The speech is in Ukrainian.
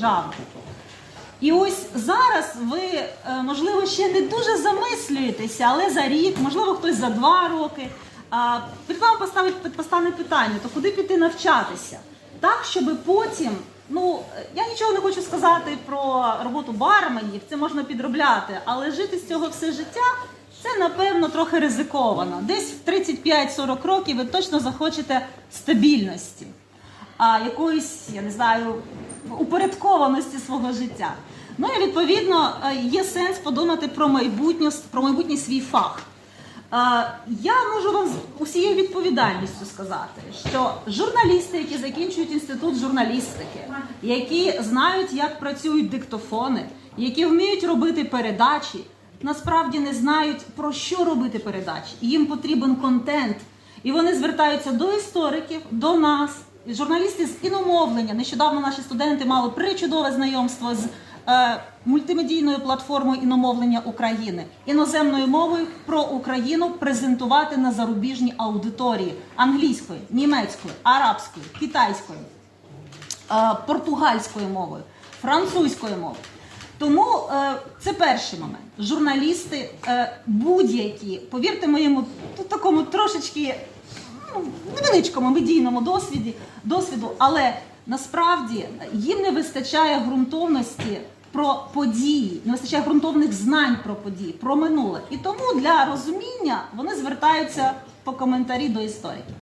держави. І ось зараз ви, е, можливо, ще не дуже замислюєтеся, але за рік, можливо, хтось за два роки. Перед вами поставить постане питання: то куди піти навчатися? Так, щоб потім, ну я нічого не хочу сказати про роботу барменів, це можна підробляти, але жити з цього все життя це напевно трохи ризиковано. Десь в 35-40 років ви точно захочете стабільності а, якоїсь, я не знаю, упорядкованості свого життя. Ну і відповідно е, є сенс подумати про майбутнє, про майбутній свій фах. Е, Я можу вам з усією відповідальністю сказати, що журналісти, які закінчують інститут журналістики, які знають, як працюють диктофони, які вміють робити передачі, насправді не знають про що робити передачі. Їм потрібен контент, і вони звертаються до істориків, до нас, журналісти з іномовлення. Нещодавно наші студенти мали причудове знайомство з е, мультимедійною платформою іномовлення України, іноземною мовою про Україну презентувати на зарубіжній аудиторії англійською, німецькою, арабською, китайською, е, португальською мовою, французькою мовою. Тому е, це перший момент. Журналісти е, будь-які, повірте моєму тут такому трошечки ну, невеличкому медійному досвіді, досвіду, але насправді їм не вистачає ґрунтовності про події, не вистачає ґрунтовних знань про події, про минуле. І тому для розуміння вони звертаються по коментарі до істориків.